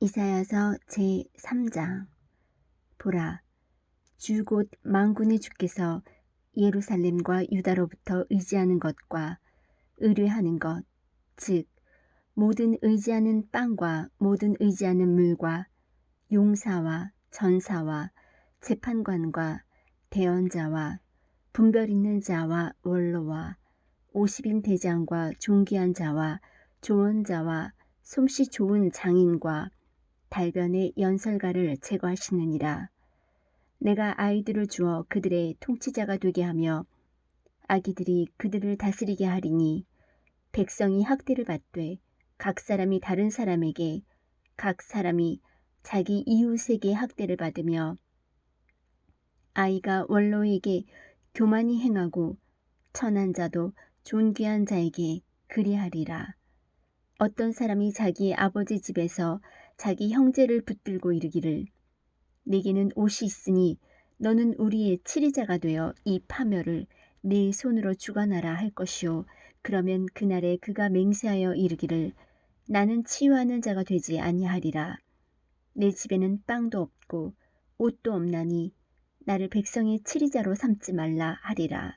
이사야서 제3장. 보라 주 곧 망군의 주께서 예루살렘과 유다로부터 의지하는 것과 의뢰하는 것, 즉 모든 의지하는 빵과 모든 의지하는 물과 용사와 전사와 재판관과 대언자와 분별 있는 자와 원로와 오십인 대장과 존귀한 자와 조언자와 솜씨 좋은 장인과 달변의 연설가를 제거하시느니라. 내가 아이들을 주어 그들의 통치자가 되게 하며 아기들이 그들을 다스리게 하리니 백성이 학대를 받되 각 사람이 다른 사람에게 각 사람이 자기 이웃에게 학대를 받으며 아이가 원로에게 교만히 행하고 천한 자도 존귀한 자에게 그리하리라. 어떤 사람이 자기 아버지 집에서 자기 형제를 붙들고 이르기를 내게는 옷이 있으니 너는 우리의 치리자가 되어 이 파멸을 내 손으로 주관하라 할 것이요 그러면 그날에 그가 맹세하여 이르기를 나는 치유하는 자가 되지 아니하리라. 내 집에는 빵도 없고 옷도 없나니 나를 백성의 치리자로 삼지 말라 하리라.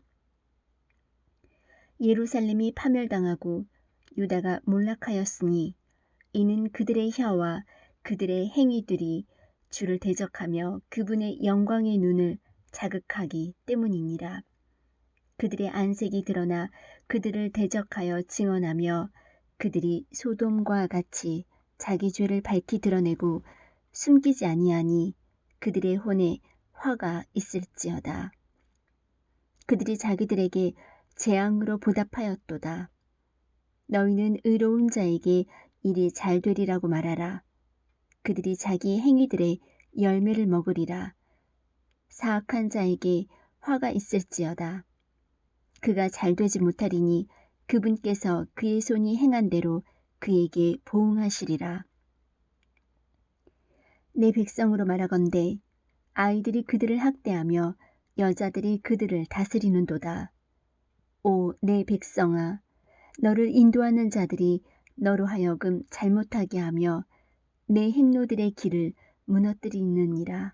예루살렘이 파멸당하고 유다가 몰락하였으니 이는 그들의 혀와 그들의 행위들이 주를 대적하며 그분의 영광의 눈을 자극하기 때문이니라. 그들의 안색이 드러나 그들을 대적하여 증언하며 그들이 소돔과 같이 자기 죄를 밝히 드러내고 숨기지 아니하니 그들의 혼에 화가 있을지어다. 그들이 자기들에게 재앙으로 보답하였도다. 너희는 의로운 자에게 일이 잘 되리라고 말하라. 그들이 자기 행위들의 열매를 먹으리라. 사악한 자에게 화가 있을지어다. 그가 잘 되지 못하리니 그분께서 그의 손이 행한 대로 그에게 보응하시리라. 내 백성으로 말하건대 아이들이 그들을 학대하며 여자들이 그들을 다스리는도다. 오 내 백성아 너를 인도하는 자들이 너로 하여금 잘못하게 하며 내 행로들의 길을 무너뜨리느니라.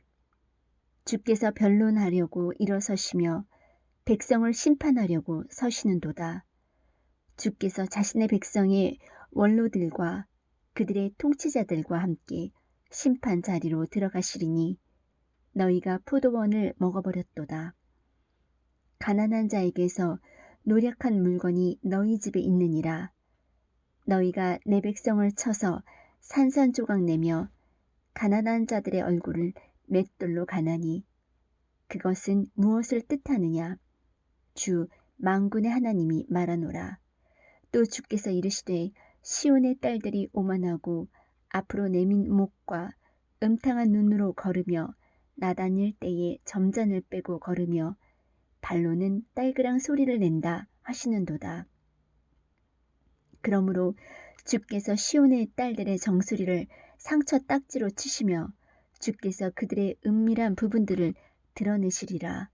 주께서 변론하려고 일어서시며 백성을 심판하려고 서시는도다. 주께서 자신의 백성의 원로들과 그들의 통치자들과 함께 심판 자리로 들어가시리니 너희가 포도원을 먹어버렸도다. 가난한 자에게서 노력한 물건이 너희 집에 있느니라. 너희가 내 백성을 쳐서 산산조각 내며 가난한 자들의 얼굴을 맷돌로 가나니 그것은 무엇을 뜻하느냐? 주 망군의 하나님이 말하노라. 또 주께서 이르시되 시온의 딸들이 오만하고 앞으로 내민 목과 음탕한 눈으로 걸으며 나다닐 때에 점잔을 빼고 걸으며 발로는 딸그랑 소리를 낸다 하시는도다. 그러므로 주께서 시온의 딸들의 정수리를 상처 딱지로 치시며 주께서 그들의 은밀한 부분들을 드러내시리라.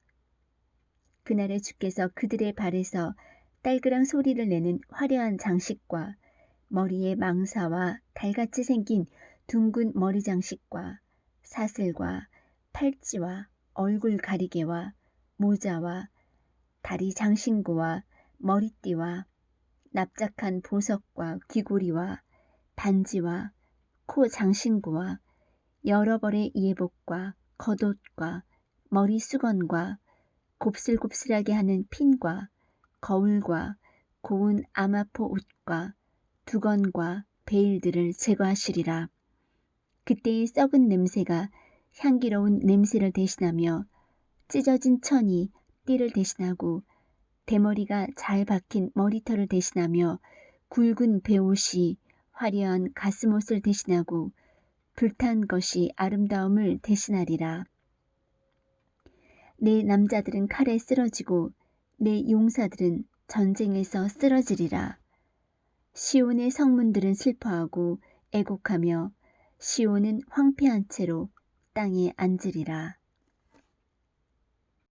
그날에 주께서 그들의 발에서 딸그랑 소리를 내는 화려한 장식과 머리에 망사와 달같이 생긴 둥근 머리 장식과 사슬과 팔찌와 얼굴 가리개와 모자와 다리 장신구와 머리띠와 납작한 보석과 귀고리와 반지와 코 장신구와 여러 벌의 예복과 겉옷과 머리 수건과 곱슬곱슬하게 하는 핀과 거울과 고운 아마포 옷과 두건과 베일들을 제거하시리라. 그때의 썩은 냄새가 향기로운 냄새를 대신하며 찢어진 천이 띠를 대신하고 대머리가 잘 박힌 머리털을 대신하며 굵은 배옷이 화려한 가슴옷을 대신하고 불탄 것이 아름다움을 대신하리라. 내 남자들은 칼에 쓰러지고 내 용사들은 전쟁에서 쓰러지리라. 시온의 성문들은 슬퍼하고 애곡하며 시온은 황폐한 채로 땅에 앉으리라.